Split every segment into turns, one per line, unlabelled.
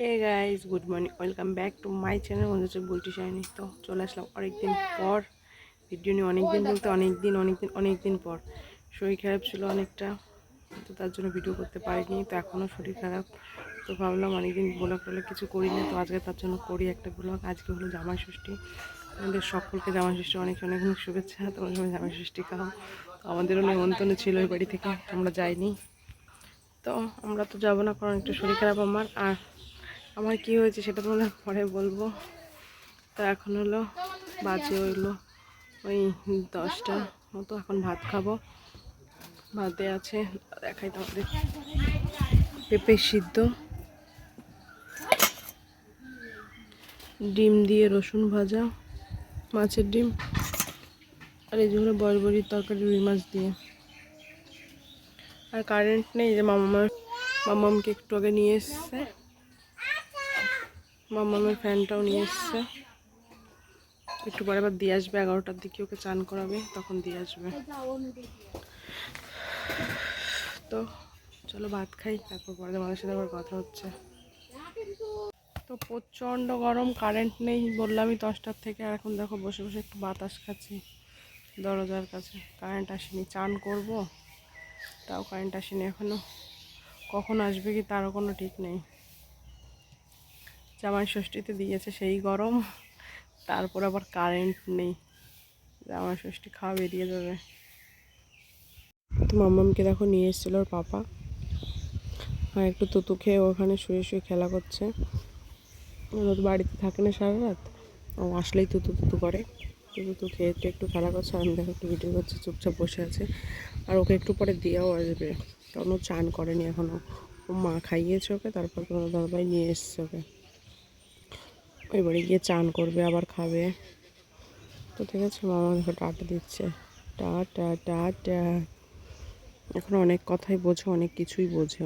Hey guys good morning welcome back to my channel হচ্ছে Bulti shiny তো চলে আসলাম অনেকদিন পর। ভিডিও নিয়ে অনেকদিন বলতে অনেক দিন অনেক দিন অনেক দিন পর। শরীর খারাপ ছিল অনেকটা তো তার জন্য ভিডিও করতে পারিনি, তো এখনও শরীর খারাপ। তো ভাবলাম অনেকদিন ব্লগ টলগ কিছু করি না, তো আজকে তার জন্য করি একটা ব্লগ আজকে হলো জামাই ষষ্ঠী। আমাদের সকলকে জামাই ষষ্ঠী অনেক অনেক অনেক শুভেচ্ছা। তোমার সবাই জামাই ষষ্ঠী খাও। আমাদেরও নেমন্তন্ন ছিল ওই বাড়ি থেকে আমরা যাইনি তো আমরা তো যাব না, কারণ একটু শরীর খারাপ আমার। আর আমার কি হয়েছে সেটা তোমাদের পরে বলব। তো এখন হলো বাজে হইল ওই দশটা মতো, এখন ভাত খাব। ভাতে আছে, দেখাই তোমাদের। পেঁপে সিদ্ধ। ডিম দিয়ে রসুন ভাজা, মাছের ডিম, আর এই যেগুলো বড়বড়ির তরকারি, রুই মাছ দিয়ে। আর কারেন্ট নেই যে মামা মামামকে একটু আগে নিয়ে এসছে। মামামের ফ্যানটাও নিয়ে এসছে। একটু পরে আবার দিয়ে আসবে, এগারোটার দিকে ওকে চান করাবে, তখন দিয়ে আসবে। তো চলো ভাত খাই, তারপর পরে তোমাদের সাথে আবার কথা হচ্ছে। তো প্রচণ্ড গরম কারেন্ট নেই বললামই দশটার থেকে, আর এখন দেখো বসে বসে একটু বাতাস খাচ্ছি দরজার কাছে। কারেন্ট আসেনি, চান করব, তাও কারেন্ট আসেনি এখনও কখন আসবে কি তারও কোনো ঠিক নেই। জামাই ষষ্ঠীতে দিয়েছে সেই গরম, তারপর আবার কারেন্ট নেই। জামাই ষষ্ঠী খাওয়া বেরিয়ে যাবে। তো মাম্মামকে দেখো নিয়ে এসেছিল ওর পাপা। আর একটু তুতু খেয়ে ওখানে শুয়ে শুয়ে খেলা করছে। ও তো বাড়িতে থাকে না সারা রাত। ও আসলেই তুতু তুতু করে। তুতু তু খেয়ে একটু একটু খেলা করছে। আমি দেখো একটু ভিডিও করছে, চুপচাপ বসে আছে। আর ওকে একটু পরে দেওয়াও আসবে। কারণ ও চান করেনি এখনও ও মা খাইয়েছে ওকে, তারপর তোমার দাদাভাই নিয়ে এসছে ওকে। ওই বাড়ি গিয়ে চান করবে, আবার খাবে। তো ঠিক আছে মামা দেখো টাটা দিচ্ছে। টা টা টা টা এখন অনেক কথাই বোঝো, অনেক কিছুই বোঝে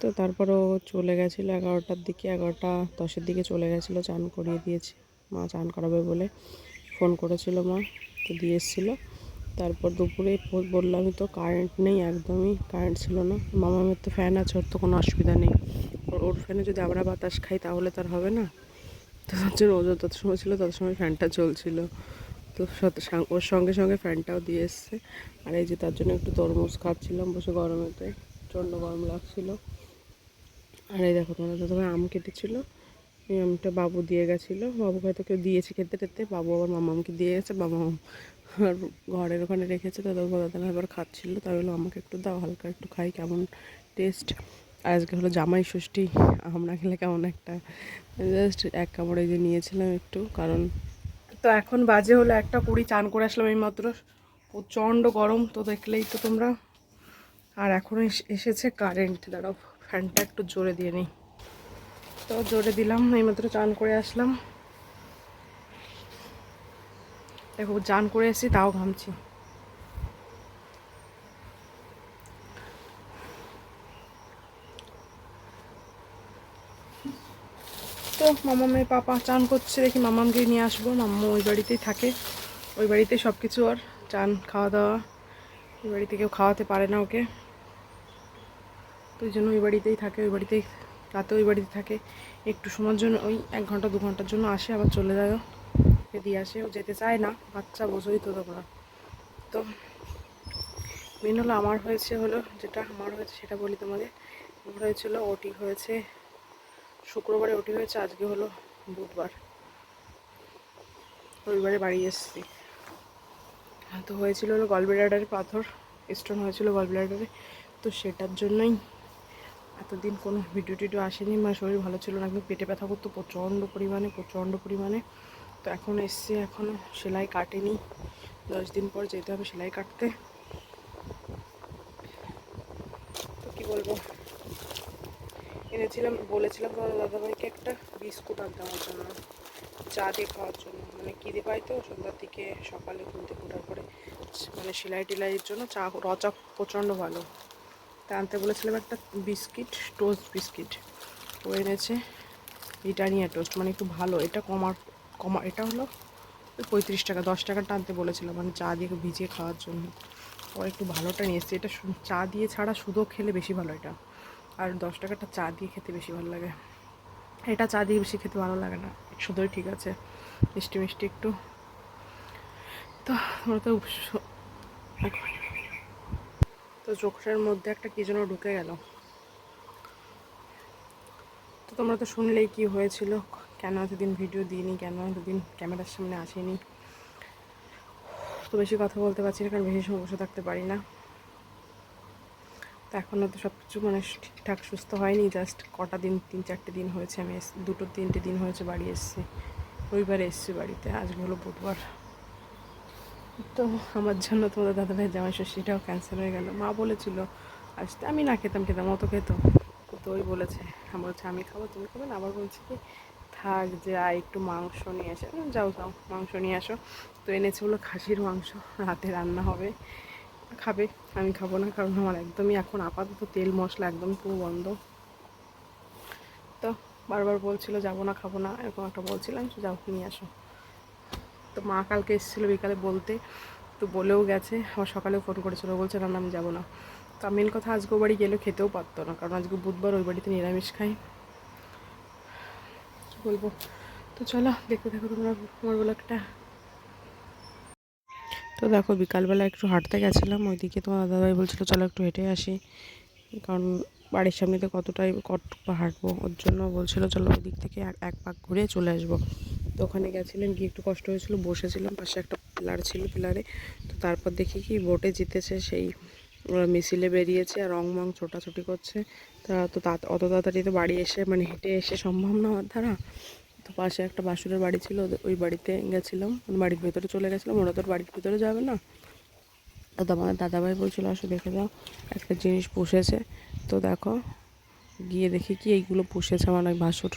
তো তারপরও চলে গেছিল এগারোটার দিকে, এগারোটা দশের দিকে চলে গেছিল, চান করিয়ে দিয়েছে। মা চান করাবে বলে ফোন করেছিল মা, তো দিয়ে এসেছিল। তারপর দুপুরে বললামই তো কারেন্ট নেই একদমই কারেন্ট ছিল না। মামামের তো ফ্যান আছে, ওর তো কোনো অসুবিধা নেই। ওর ফ্যানে যদি আমরা বাতাস খাই তাহলে তার হবে না। তো জন্য ও যত সময় ছিল, তত সময় ফ্যানটা চলছিল। তো ওর সঙ্গে সঙ্গে ফ্যানটাও দিয়ে এসছে। আর এই যে তার জন্য একটু তরমুজ খাচ্ছিলাম বসে গরমেতে, প্রচণ্ড গরম লাগছিল। আর এই দেখো, তোমাদের দাদাভাই আম কেটেছিল। এই আমটা বাবু দিয়ে গেছিল। বাবুকে হয়তো কেউ দিয়েছে খেতে টেতে, বাবু আবার মামামকে দিয়ে গেছে। বাবা আর ঘরের ওখানে রেখেছে, তো দাদা এবার খাচ্ছিলো তাই বলল, আমাকে একটু দাও, হালকা একটু খাই, কেমন টেস্ট আজকে হলো জামাই ষষ্ঠী, আমরা খেলে কেমন একটা জাস্ট এক কামড়ে যে নিয়েছিলাম একটু, কারণ তো এখন বাজে হলো একটা কুড়ি চান করে আসলাম এই মাত্র প্রচণ্ড গরম, তো দেখলেই তো তোমরা। আর এখনও এসেছে কারেন্ট দাঁড়াও ফ্যানটা একটু জোরে দিয়ে নিই। তো জোরে দিলাম, এইমাত্র চান করে আসলাম। দেখো চান করে এসেছি, তাও ঘামছি। তো মামামের পাপা চান করছে, দেখি মামামকে নিয়ে আসব। মাম্মা ওই বাড়িতেই থাকে। ওই বাড়িতে সব কিছু আর চান খাওয়া দাওয়া ওই বাড়িতে কেউ খাওয়াতে পারে না ওকে। তো ওই জন্য ওই বাড়িতেই থাকে, ওই বাড়িতেই, রাতে ওই বাড়িতে থাকে। একটু সময়ের জন্য, ওই এক ঘণ্টা, দু ঘণ্টার জন্য আসে, আবার চলে যায়। ওকে দিয়ে আসে, ও যেতে চায় না, বাচ্চা বোঝোই তো তোমরা। তো মেন হলো আমার হয়েছে হলো যেটা আমার হয়েছে সেটা বলি তোমাদের। আমার হয়েছিল ওটি হয়েছে, শুক্রবারে ওটি হয়েছে, আজকে হলো বুধবার। রবিবারে বাড়ি এসেছি। তো হয়েছিল হলো গলব্লাডারে পাথর স্টোন হয়েছিল গলব্লাডারে। তো সেটার জন্যই এতদিন কোনো ভিডিও টিডিও আসেনি। মানে শরীর ভালো ছিল না, একদম পেটে ব্যথা করতো প্রচণ্ড পরিমাণে প্রচণ্ড পরিমাণে। তো এখন এসছে এখনও সেলাই কাটেনি। দশ দিন পর যেতে হবে সেলাই কাটতে। তো কী বলব? এনেছিলাম, বলেছিলাম তোমার দাদাভাইকে একটা বিস্কুট আনতে আমার জন্য, চা দিয়ে খাওয়ার জন্য। মানে খিদে পাই তো? সন্ধ্যার দিকে সকালে ঘুম থেকে পরে মানে সেলাই টেলাইয়ের জন্য চা র চা প্রচণ্ড ভালো। তা আনতে বলেছিলাম একটা বিস্কিট, টোস্ট বিস্কিট। ও এনেছে ব্রিটানিয়া টোস্ট মানে একটু ভালো, এটা কমার কমা, এটা হলো পঁয়ত্রিশ টাকা, দশ টাকাটা আনতে বলেছিলাম মানে চা দিয়ে ভিজিয়ে খাওয়ার জন্য। ও একটু ভালোটা নিয়ে এসেছি। এটা চা দিয়ে ছাড়া শুধু খেলে বেশি ভালো এটা। আর দশ টাকাটা চা দিয়ে খেতে বেশি ভালো লাগে। এটা চা দিয়ে বেশি খেতে ভালো লাগে না। শুধুই ঠিক আছে। মিষ্টি মিষ্টি একটু। তো তোমরা তো তো চোখের মধ্যে একটা কি যেন ঢুকে গেল। তো তোমরা তো শুনলেই কি হয়েছিল। কেন এতদিন ভিডিও দিইনি? কেন এতদিন ক্যামেরার সামনে আসেনি? তো বেশি কথা বলতে পারছি না, কারণ বেশি সময় বসে থাকতে পারি না। তো এখনও তো সব কিছু মানে ঠিকঠাক সুস্থ হয়নি জাস্ট কটা দিন, তিন চারটে দিন হয়েছে আমি দুটো, তিনটে দিন হয়েছে বাড়ি এসেছি। রবিবারে এসেছি বাড়িতে, আজকে হলো বুধবার। তো আমার জন্য তোমাদের দাদাভাই জামাই ষষ্ঠীটাও ক্যান্সেল হয়ে গেল। মা বলেছিল আসতে আমি না খেতাম খেতাম, অত খেত। তো ওই বলেছে, আমার বলছে আমি খাব, তুমি খাবে না? আবার বলছি কি থাক যে আয় একটু মাংস নিয়ে বললাম, যাও যাও মাংস নিয়ে আসো। তো এনেছে হলো খাসির মাংস রাতে রান্না হবে। খাবে আমি খাব না কারণ আমার একদমই এখন আপাতত তেল মশলা একদম পুরো বন্ধ। তো বারবার বলছিল যাব না খাব না। এরকম একটা বলছিলাম যাও নিয়ে আসো। তো মা কালকে এসেছিল বিকালে বলতে তো বলেও গেছে আমার সকালে ফোন করেছিল বলছে না আমি যাব না। তো মেন কথা আজকে ও বাড়ি গেলেও খেতেও পারতো না কারণ আজকে বুধবার ওই বাড়িতে নিরামিষ খাই। বলব। তো চলো, দেখতে থাকো তোমরা আমার ব্লগটা। তো দেখো, বিকালবেলা একটু হাঁটতে গেছিলাম, ওইদিকে তোমার দাদাভাই বলছিল, চলো একটু হেঁটে আসি। কারণ বাড়ির সামনে তো কতটাই কত হাঁটবো, ওর জন্য বলছিল, চলো ওই দিক থেকে এক পাক ঘুরে চলে আসব। তো ওখানে গেছিলাম, গিয়ে একটু কষ্ট হয়েছিল, বসেছিলাম, পাশে একটা পিলার ছিল পিলারে। তো তারপর দেখি কি, বোটে জিতেছে সেই মিছিলে বেরিয়েছে আর রং মং ছোটাছুটি করছে। তারা তো অত তাড়াতাড়ি তো বাড়ি এসে মানে হেঁটে এসে সম্ভব না আমার দ্বারা। তো পাশে একটা বাসুরের বাড়ি ছিল ওই বাড়িতে গেছিলাম বাড়ির ভেতরে চলে গেছিলাম, ওরা তো আর বাড়ির ভিতরে যাবে না। তো তোমার দাদাভাই বলছিল, আসো দেখে দাও একটা জিনিস পুষেছে। তো দেখো, গিয়ে দেখি কি এইগুলো পুষেছে আমার ওই ভাসুর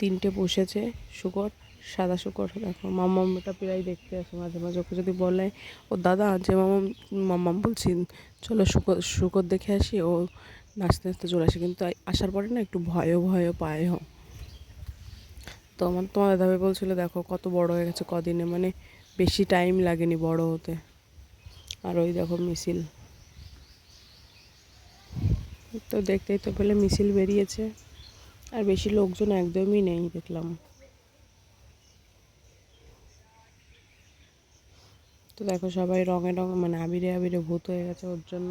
তিনটে পুষেছে, শুকর। সাদা শুকর দেখো মাম্মামটা প্রায় দেখতে আসে মাঝে মাঝে। ওকে যদি বলে, ও দাদা, যে মামাম মাম্মাম বলছি, চলো শুকর শুকর দেখে আসি। ও নাচতে নাচতে চলে আসে। কিন্তু আসার পরে না একটু ভয়ও ভয়ও পায়ও তো আমার, তোমার দাদাভাই বলছিল, দেখো, কত বড় হয়ে গেছে কদিনে। মানে বেশি টাইম লাগেনি বড় হতে। আর ওই দেখো মিছিল। তো দেখতেই তো পেলে মিছিল বেরিয়েছে। আর বেশি লোকজন একদমই নেই, দেখলাম। তো দেখো সবাই রঙে রঙে মানে আবিরে আবিরে ভূত হয়ে গেছে ওর জন্য।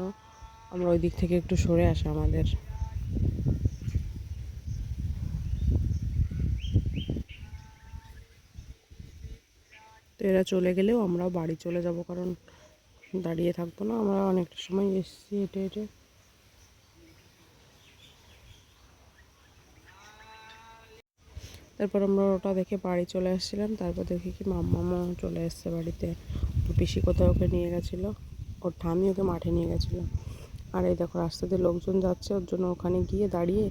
আমরা ওই দিক থেকে একটু সরে আসা আমাদের। তো এরা চলে গেলেও আমরাও বাড়ি চলে যাব, কারণ দাঁড়িয়ে থাকব না। আমরা অনেকটা সময় এসেছি হেঁটে হেঁটে। তারপর আমরা ওটা দেখে বাড়ি চলে আসছিলাম। তারপর দেখি কি মাম্মামও চলে এসছে বাড়িতে। পিসি কোথাও ওকে নিয়ে গেছিল? ওর ঠামি ওকে মাঠে নিয়ে গেছিল। আর এই দেখো রাস্তাতে লোকজন যাচ্ছে, ওর জন্য ওখানে গিয়ে দাঁড়িয়ে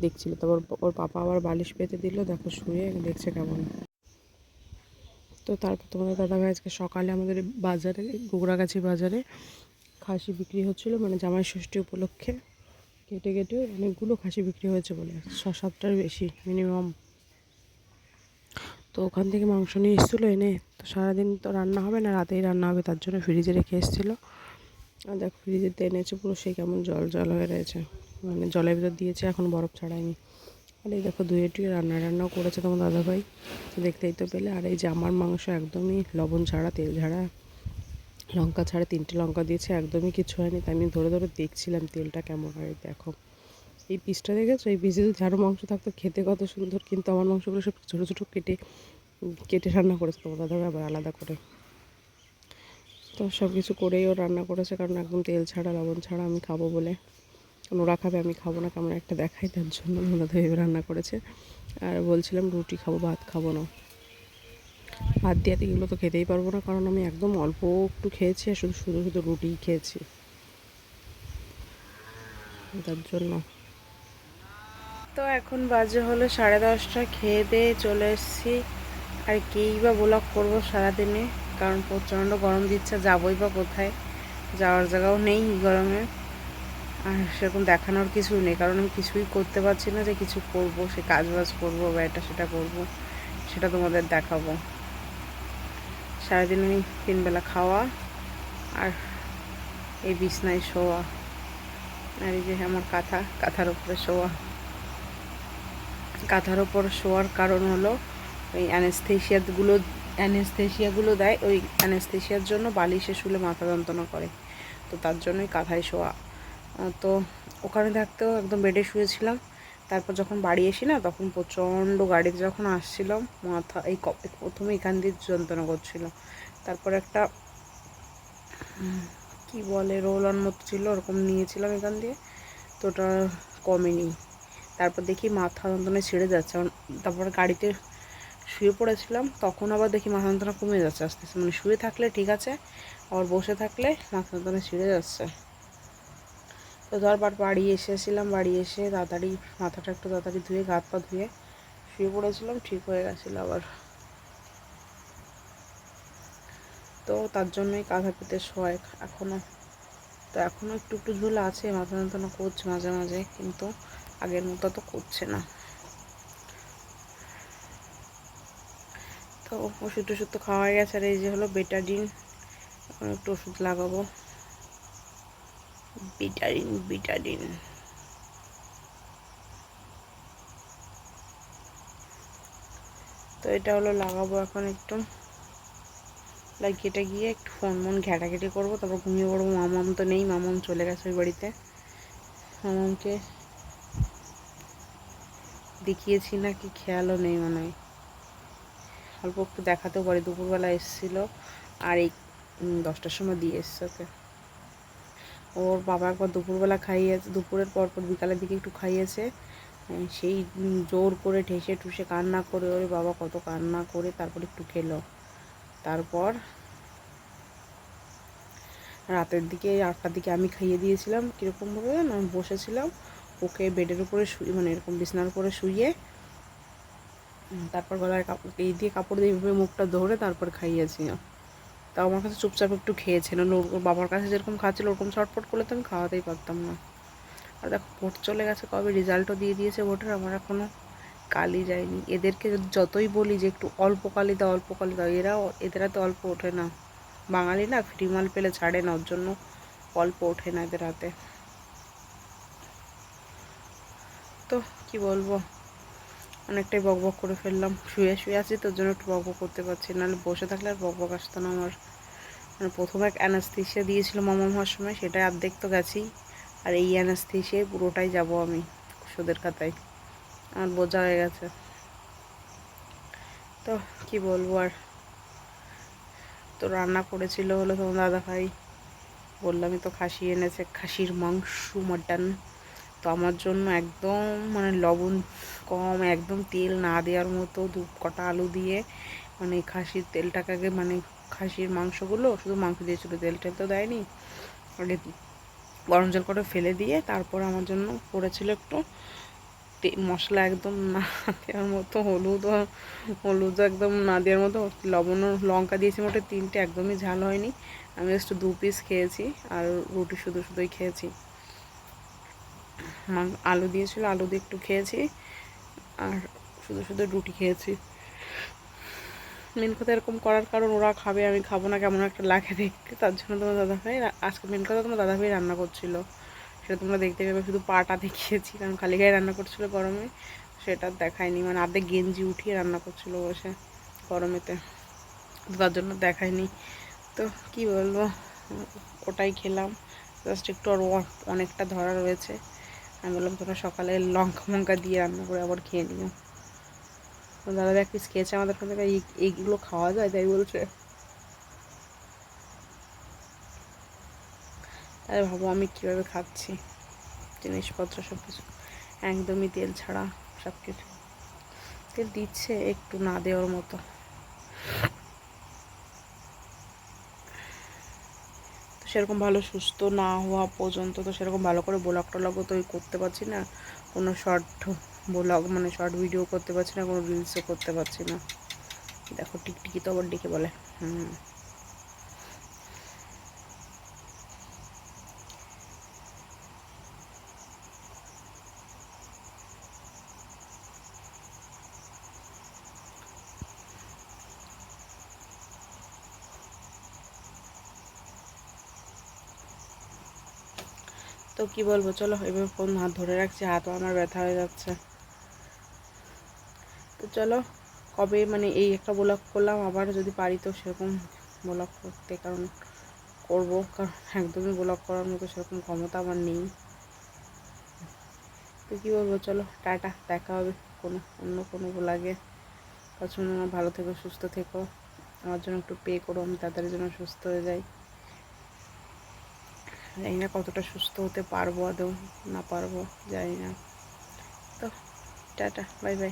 দেখছিল। তারপর ওর পাপা আবার বালিশ পেতে দিল, দেখো শুয়ে দেখছে কেমন। তো তারপর তোমাদের দাদাভাই আজকে সকালে আমাদের বাজারে, গোগরাগাছি বাজারে খাসি বিক্রি হচ্ছিল মানে জামাই ষষ্ঠী উপলক্ষে। কেটে কেটে অনেকগুলো খাসি বিক্রি হয়েছে বলে ছ সাতটার বেশি মিনিমাম তো ওখান থেকে মাংস নিয়ে এসেছিল এনে। তো সারাদিন তো রান্না হবে না, রাতেই রান্না হবে, তার জন্য ফ্রিজে রেখে এসেছিল। আর দেখো ফ্রিজেতে এনেছে পুরো, সেই কেমন জল জল হয়ে রয়েছে। মানে জলের ভিতর দিয়েছে, এখন বরফ ছাড়ায়নি। আর এই দেখো দুয়ে টুয়ে রান্না রান্নাও করেছে তোমার দাদাভাই। তো দেখতেই তো পেলে, আর এই যে আমার মাংস একদমই লবণ ছাড়া, তেল ছাড়া, লঙ্কা ছাড়া, তিনটে লঙ্কা দিয়েছে, একদমই কিছু হয়নি। তাই আমি ধরে ধরে দেখছিলাম তেলটা কেমন হয়, দেখো। এই পিসটা দেখেছ? এই পিসে যদি ঝাড়ু মাংস থাকতো, খেতে কত সুন্দর। কিন্তু আমার মাংসগুলো সব ছোটো ছোটো কেটে কেটে রান্না করেছে তোমার দাদাভাই আবার আলাদা করে। তো সব কিছু করেই ও রান্না করেছে, কারণ একদম তেল ছাড়া, লবণ ছাড়া আমি খাব বলে। ওরা খাবে, আমি খাব না কেমন একটা দেখাই তার জন্য ওনাদের ভেবে রান্না করেছে। আর বলছিলাম রুটি খাব, ভাত খাব না। ভাত দিয়ে এগুলো তো খেতেই পারব না, কারণ আমি একদম অল্প একটু খেয়েছি, আর শুধু শুধু শুধু রুটিই খেয়েছি। তার জন্য। তো এখন বাজে হলো সাড়ে দশটা, খেয়ে দিয়ে চলে এসেছি। আর কেই বা ব্লগ করব সারাদিনে? কারণ প্রচণ্ড গরম দিচ্ছে, যাবোই বা কোথায়? যাওয়ার জায়গাও নেই গরমে। আর সেরকম দেখানোর কিছু নেই, কারণ আমি কিছুই করতে পারছি না যে কিছু করব, সে কাজ বাজ করব বা এটা সেটা করব, সেটা তোমাদের দেখাবো। সারাদিন আমি তিনবেলা খাওয়া
আর এই বিছনায় শোয়া। আর এই যে আমার কাঁথা, কাঁথার উপরে শোয়া। কাঁথার ওপর শোয়ার কারণ হলো ওই অ্যানেস্থেশিয়াগুলো অ্যানেস্থেশিয়াগুলো দেয়, ওই অ্যানেস্থেশিয়ার জন্য বালিশে শুলে মাথা যন্ত্রণা করে। তো তার জন্যই কাঁথায় শোয়া। তো ওখানে থাকতেও একদম বেডে শুয়েছিলাম। তারপর যখন বাড়ি এসি না, তখন প্রচণ্ড গাড়িতে যখন আসছিলাম, মাথা, এই প্রথমে এখান দিয়ে যন্ত্রণা করছিল। তারপর একটা কি বলে, রোল অন মতো ছিল, ওরকম নিয়েছিলাম এখান দিয়ে। তো ওটা কমেনি। তারপর দেখি মাথা যন্ত্রণা ছেড়ে যাচ্ছে। তারপর গাড়িতে শুয়ে পড়েছিলাম, তখন আবার দেখি মাথা যন্ত্রণা কমে যাচ্ছে আস্তে আস্তে। মানে শুয়ে থাকলে ঠিক আছে, আবার বসে থাকলে মাথা যন্ত্রণা ছিঁড়ে যাচ্ছে। তো তারপর বাড়ি এসেছিলাম, বাড়ি এসে তাড়াতাড়ি মাথাটা একটু তাড়াতাড়ি ধুয়ে গাত পা ধুয়ে শুয়ে পড়েছিলাম, ঠিক হয়ে গেছিল আবার। তো তার জন্যই কাঁথা পেতে শোয় এখনও তো এখনও একটু একটু ঝুল আছে, মাথা যন্ত্রণা করছে মাঝে মাঝে, কিন্তু আগের মতো তো করছে না। তো ওষুধ টষুধ তো খাওয়া গেছে, আর এই যে হলো বেটাডিন এখন একটু ওষুধ লাগাবো। বিটাডিন বিটাডিন তো এটা হলো লাগাবো এখন একটু। লাগিয়েটা গিয়ে একটু ফোন মন ঘেটাঘেটি করব, তারপর ঘুমিয়ে পড়ব। মামাম তো নেই মামাম চলে গেছে ওই বাড়িতে। মামামকে দেখিয়েছি না কি খেয়ালও নেই মনে হয়। অল্প একটু দেখাতেও পারি, দুপুরবেলা এসেছিল আর এই দশটার সময় দিয়ে এসছে ওকে। ওর বাবা একবার দুপুরবেলা খাইয়েছে, দুপুরের পর পর বিকালের দিকে একটু খাইয়েছে। সেই জোর করে ঠেসে ঠুসে কান্না করে, ওরে বাবা কত কান্না করে, তারপর একটু খেলো। তারপর রাতের দিকে, আটটার দিকে আমি খাইয়ে দিয়েছিলাম, কীরকমভাবে বসেছিলাম ওকে বেডের উপরে শুয়ে মানে এরকম বিছনার উপরে শুয়ে তারপর গলায় কাপড় এই দিয়ে কাপড় দিয়ে এইভাবে মুখটা ধরে তারপর খাইয়েছি। তাও আমার কাছে চুপচাপ একটু খেয়েছিল ওর বাবার কাছে যেরকম খাচ্ছিল, ওরকম ছটফট করলে তো আমি খাওয়াতেই পারতাম না। আর দেখো, ভোট চলে গেছে কবে? রেজাল্টও দিয়ে দিয়েছে ভোটের। আমার এখনও কালি যায়নি। এদেরকে যতই বলি যে একটু অল্প কালি দাও, অল্প কালি দাও, এরাও, এদের হাতে অল্প ওঠে না। বাঙালি না ফ্রি মাল পেলে ছাড়ে না। ওর জন্য অল্প ওঠে না এদের হাতে। তো কি বলব? অনেকটাই বক বক করে ফেললাম। শুয়ে শুয়ে আছি, তোর জন্য একটু বক বক করতে পারছি। নাহলে বসে থাকলে আর বক বক আসতো না আমার। মানে প্রথমে এক অ্যানাস্থিসিয়া দিয়েছিল মামা হওয়ার সময়, সেটাই অর্ধেক তো গেছি আর এই অ্যানাস্থিসিয়ায় পুরোটাই যাব আমি ওষুধের খাতায়। আমার বোঝা হয়ে গেছে। তো কি বলব আর? তো রান্না করেছিল হলো তোমার দাদা ভাই বললামই তো খাসি এনেছে, খাসির মাংস, মাটন। তো আমার জন্য একদম মানে লবণ কম, একদম তেল না দেওয়ার মতো দু কটা আলু দিয়ে মানে খাসির তেলটাকে মানে খাসির মাংসগুলো, শুধু মাংস দিয়েছিলো তেল টেল তো দেয়নি। আগে গরম জল করে ফেলে দিয়ে তারপর আমার জন্য করেছিল একটু মশলা একদম না দেওয়ার মতো হলুদ হলুদ একদম না দেওয়ার মতো, লবণ লঙ্কা দিয়েছি মোটে তিনটে, একদমই ঝাল হয়নি। আমি একটু দু পিস খেয়েছি, আর রুটি শুধু শুধুই খেয়েছি। আলু দিয়েছিল, আলু দিয়ে একটু খেয়েছি। আর শুধু শুধু রুটি খেয়েছি। মেন কথা এরকম করার কারণ ওরা খাবে, আমি খাব না, কেমন একটা লাগে দেখতে। তার জন্য তোমার দাদাভাই আজকে মেন কথা তোমার দাদাভাই রান্না করছিল। সেটা তোমরা দেখতে পাবে শুধু পাটা দেখিয়েছি, কারণ খালি গায়ে রান্না করছিল গরমে। সেটা দেখায়নি মানে আর্ধেক গেঞ্জি উঠিয়ে রান্না করছিল বসে গরমেতে। তার জন্য দেখায়নি। তো কি বলব, ওটাই খেলাম। জাস্ট একটু আরও অনেকটা ধরা রয়েছে। আমি বললাম তোমরা সকালে লঙ্কা মঙ্কা দিয়ে রান্না করে আবার খেয়ে নিও। দাদা এক পিস খেয়েছে আমাদের কাছে এইগুলো খাওয়া যায় তাই বলছে। তাই ভাবো আমি কীভাবে খাচ্ছি, জিনিসপত্র সব কিছু একদমই তেল ছাড়া সব কিছু তেল দিচ্ছে একটু না দেওয়ার মতো। সেরকম ভালো সুস্থ না হওয়া পর্যন্ত তো সেরকম ভালো করে ব্লগ টলগও তো করতে পারছি না। কোনো শর্ট ব্লগ মানে শর্ট ভিডিও করতে পারছি না, কোনো রিলসও করতে পারছি না। দেখো টিকটিকি তো আবার ডেকে বলে। হুম। তো কি বলব, চলো এবার ফোন হাত ধরে রাখছি, হাতও আমার ব্যথা হয়ে যাচ্ছে। তো চলো, কবে মানে এই একটা ব্লগ করলাম, আবার যদি পারি তো সেরকম ব্লগ করতে, কারণ করব, কারণ একদমই ব্লগ করার মতো সেরকম ক্ষমতা আমার নেই। তো কী বলব, চলো, টাটা, দেখা হবে কোনো, অন্য কোনো ব্লগে পছন্দ ভালো থেকো, সুস্থ থেকো। আমার জন্য একটু পে করো, আমি তাদের জন্য সুস্থ হয়ে যাই। জানি না কতটা সুস্থ হতে পারব আদৌ, না পারব, জানি না। তো, টাটা, বাই বাই।